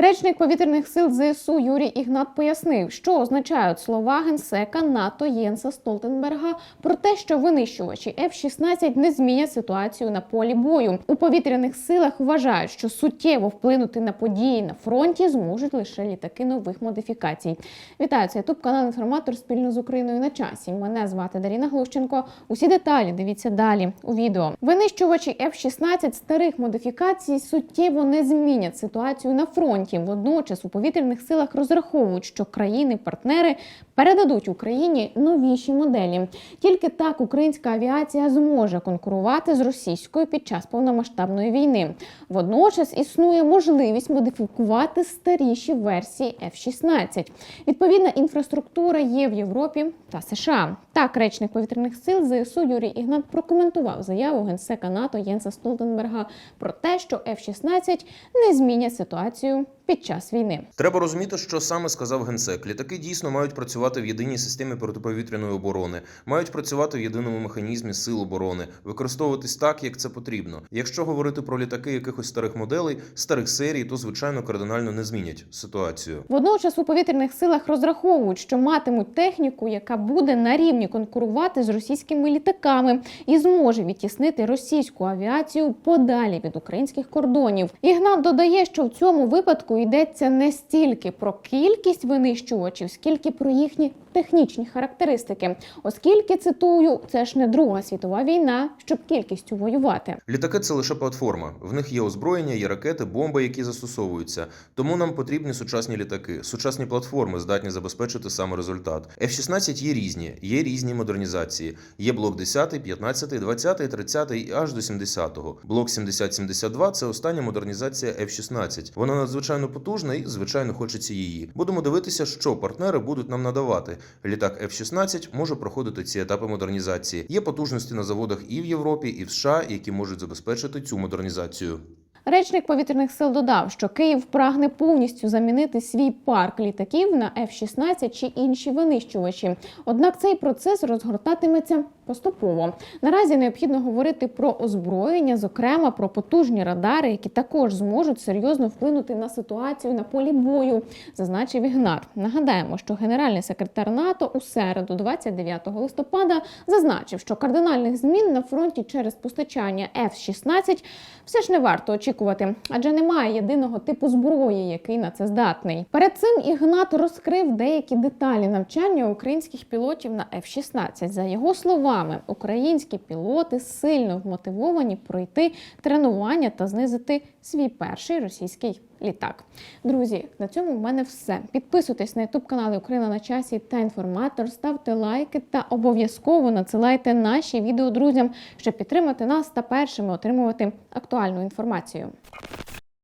Речник повітряних сил ЗСУ Юрій Ігнат пояснив, що означають слова генсека НАТО Єнса Столтенберга про те, що винищувачі F-16 не змінять ситуацію на полі бою. У повітряних силах вважають, що суттєво вплинути на події на фронті зможуть лише літаки нових модифікацій. Вітаю, це ютуб канал інформатор спільно з Україною на часі. Мене звати Даріна Глущенко. Усі деталі дивіться далі у відео. Винищувачі F-16 старих модифікацій суттєво не змінять ситуацію на фронті. Водночас у повітряних силах розраховують, що країни-партнери передадуть Україні новіші моделі. Тільки так українська авіація зможе конкурувати з російською під час повномасштабної війни. Водночас існує можливість модифікувати старіші версії F-16. Відповідна інфраструктура є в Європі та США. Так, речник повітряних сил ЗСУ Юрій Ігнат прокоментував заяву генсека НАТО Єнса Столтенберга про те, що F-16 не змінять ситуацію під час війни. Треба розуміти, що саме сказав генсек. Літаки дійсно мають працювати в єдиній системі протиповітряної оборони, мають працювати в єдиному механізмі сил оборони, використовуватись так, як це потрібно. Якщо говорити про літаки якихось старих моделей, старих серій, то звичайно кардинально не змінять ситуацію. Водночас у повітряних силах розраховують, що матимуть техніку, яка буде на рівні конкурувати з російськими літаками і зможе відтіснити російську авіацію подалі від українських кордонів. Ігнат додає, що в цьому випадку йдеться не стільки про кількість винищувачів, скільки про їхні технічні характеристики, оскільки цитую, це ж не Друга світова війна, щоб кількістю воювати. Літаки це лише платформа. В них є озброєння, є ракети, бомби, які застосовуються. Тому нам потрібні сучасні літаки, сучасні платформи здатні забезпечити саме результат. F-16 є різні, є різні модернізації. Є блок 10, 15, 20, 30 і аж до 70-го. Блок 70-72 – це остання модернізація F-16. Вона надзвичайно потужна і, звичайно, хочеться її. Будемо дивитися, що партнери будуть нам надавати. Літак F-16 може проходити ці етапи модернізації. Є потужності на заводах і в Європі, і в США, які можуть забезпечити цю модернізацію. Речник повітряних сил додав, що Київ прагне повністю замінити свій парк літаків на F-16 чи інші винищувачі. Однак цей процес розгортатиметься поступово. Наразі необхідно говорити про озброєння, зокрема про потужні радари, які також зможуть серйозно вплинути на ситуацію на полі бою, зазначив Ігнат. Нагадаємо, що генеральний секретар НАТО у середу, 29 листопада, зазначив, що кардинальних змін на фронті через постачання F-16 все ж не варто очікувати, адже немає єдиного типу зброї, який на це здатний. Перед цим Ігнат розкрив деякі деталі навчання українських пілотів на F-16. За його словами, українські пілоти сильно вмотивовані пройти тренування та знизити свій перший російський літак. Друзі, на цьому в мене все. Підписуйтесь на ютуб канали Україна на часі та інформатор, ставте лайки та обов'язково надсилайте наші відео друзям, щоб підтримати нас та першими отримувати актуальну інформацію.